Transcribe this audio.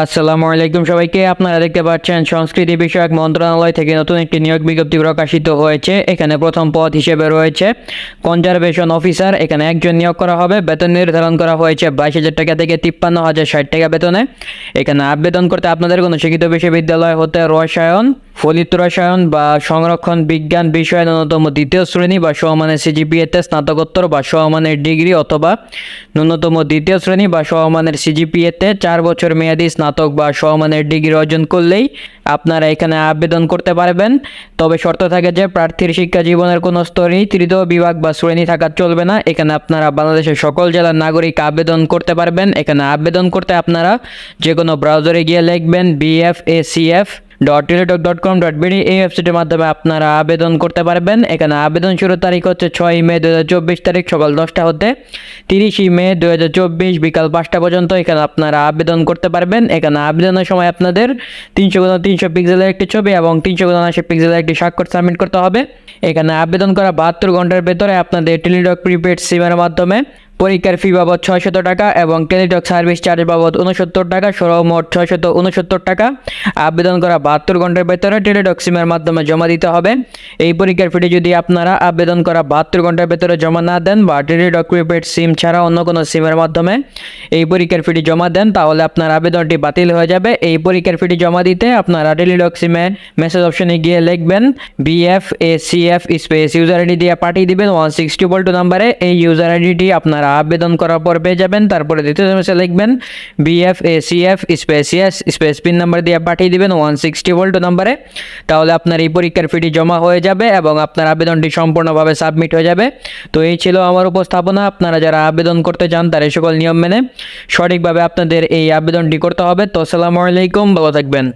আসসালামু আলাইকুম সবাইকে। আপনারা দেখতে পাচ্ছেন সংস্কৃতি বিষয়ক মন্ত্রণালয় থেকে নতুন একটি নিয়োগ বিজ্ঞপ্তি প্রকাশিত হয়েছে। এখানে প্রথম পদ হিসেবে রয়েছে কনজারভেশন অফিসার এখানে একজন নিয়োগ করা হবে। বেতন নির্ধারণ করা হয়েছে বাইশ হাজার টাকা থেকে তিপ্পান্ন হাজার ষাট টাকা বেতনে। এখানে আবেদন করতে আপনাদের কোনো শিক্ষিত বিশ্ববিদ্যালয় হতে রসায়ন ফলিত রসায়ন বা সংরক্ষণ বিজ্ঞান বিষয়ে ন্যূনতম দ্বিতীয় শ্রেণি বা সমমানের সিজিপিএতে স্নাতকোত্তর বা সমমানের ডিগ্রি অথবা ন্যূনতম দ্বিতীয় শ্রেণি বা সমমানের সিজিপিএতে চার বছর মেয়াদী স্নাতক বা সমমানের ডিগ্রি অর্জন করলেই আপনারা এখানে আবেদন করতে পারবেন। তবে শর্ত থাকে যে প্রার্থীর শিক্ষা জীবনের কোনো স্তরেই তৃতীয় বিভাগ বা শ্রেণি থাকা চলবে না। এখানে আপনারা বাংলাদেশের সকল জেলার নাগরিক আবেদন করতে পারবেন। এখানে আবেদন করতে আপনারা যে কোনো ব্রাউজারে গিয়ে লিখবেন BF A CF dot Teletalk dot com dot BD এই ওয়েবসাইটের মাধ্যমে আপনারা আবেদন করতে পারবেন। এখানে আবেদন শুরুর তারিখ হচ্ছে ছয় মে দু হাজার চব্বিশ তারিখ, সকাল দশটা হতে তিরিশই মে দু হাজার চব্বিশ বিকাল পাঁচটা পর্যন্ত এখানে আপনারা আবেদন করতে পারবেন। এখানে আবেদনের সময় আপনাদের তিনশো গুণ তিনশো পিক্সেলের একটি ছবি এবং তিনশো গুণ আশি পিক্সেলের একটি স্বাক্ষর সাবমিট করতে হবে। এখানে আবেদন করা বাহাত্তর ঘণ্টার ভেতরে আপনাদের টেলিটক প্রিপেড সিমের মাধ্যমে পরীক্ষার ফি বাবদ ছয়শত টাকা এবং টেলিটক সার্ভিস চার্জ বাবদ উনসত্তর টাকা, সহ মোট ছয়শত উনসত্তর টাকা। আবেদন করা বাহাত্তর ঘণ্টার ভেতরে টেলিটক সিমের মাধ্যমে জমা দিতে হবে। এই পরীক্ষার ফিটি যদি আপনারা আবেদন করা বাহাত্তর ঘণ্টার ভেতরে জমা না দেন বা টেলিটক প্রিপেড সিম ছাড়া অন্য কোনো সিমের মাধ্যমে এই পরীক্ষার ফিটি জমা দেন, তাহলে আপনার আবেদনটি বাতিল হয়ে যাবে। এই পরীক্ষার ফিটি জমা দিতে আপনারা টেলিটক সিমে মেসেজ অপশনে গিয়ে লিখবেন BF A C F space user ID দিয়ে পাঠিয়ে দিবেন ওয়ান সিক্স টু টু নাম্বারে এই ইউজার আইডিটি আপনারা আবেদন করার পর পেয়ে যাবেন, তারপরে দ্বিতীয় মেসেজ লিখবেন BF A CF space ES space PIN number দিয়ে পাঠিয়ে দিবেন ওয়ান সিক্সটি টু নাম্বারে। তাহলে আপনার এই পরীক্ষার ফিটি জমা হয়ে যাবে এবং আপনার আবেদনটি সম্পূর্ণভাবে সাবমিট হয়ে যাবে। তো এই ছিল আমার উপস্থাপনা, আপনারা যারা আবেদন করতে চান তার এই সকল নিয়ম মেনে সঠিকভাবে আপনাদের এই আবেদনটি করতে হবে। তো আসসালামু আলাইকুম, ভালো থাকবেন।